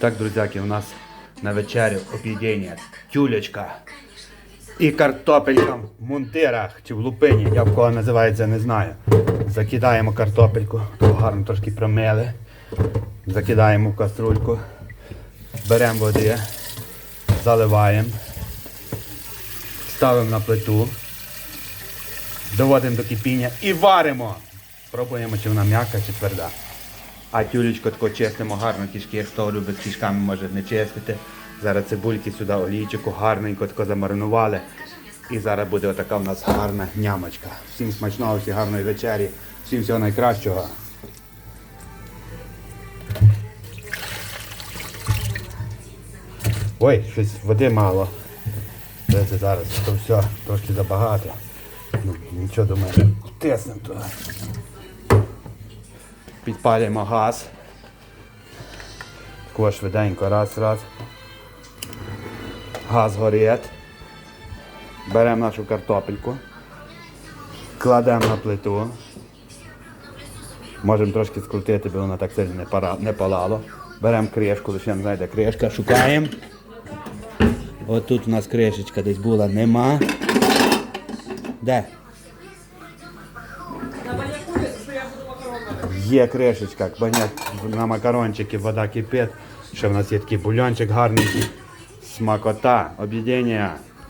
Так, друзяки, у нас на вечерю об'єднання тюлечка і картопелька в мунтирах чи в лупині, я в кого називається, не знаю. Закидаємо картопельку, гарно трошки промили. Закидаємо в каструльку, беремо води, заливаємо, ставимо на плиту, доводимо до кипіння і варимо. Пробуємо, чи вона м'яка чи тверда. А тюлечко тако чистимо гарно кішки, хто любить з кішками, може не чистити. Зараз цибульки сюди олійчику гарненько тако замаринували. І зараз буде отака в нас гарна нямочка. Всім смачного, всім гарної вечері, всім всього найкращого. Ой, щось води мало. Це зараз? То все, трошки забагато. Ну, нічого думаю, тиснемо туди. Підпалюємо газ. Тако швиденько, раз, раз. Газ горить. Беремо нашу картопельку. Кладемо на плиту. Можемо трошки скрутити, бо воно так сильно не, пора, не палало. Беремо кришку, лише не знаєте, кришка, шукаємо. От тут у нас кришечка десь була, нема. Де? Є кришечка, баняк на макарончики, вода кипить. Ще в нас є такий бульончик гарний. Смакота, об'єднання.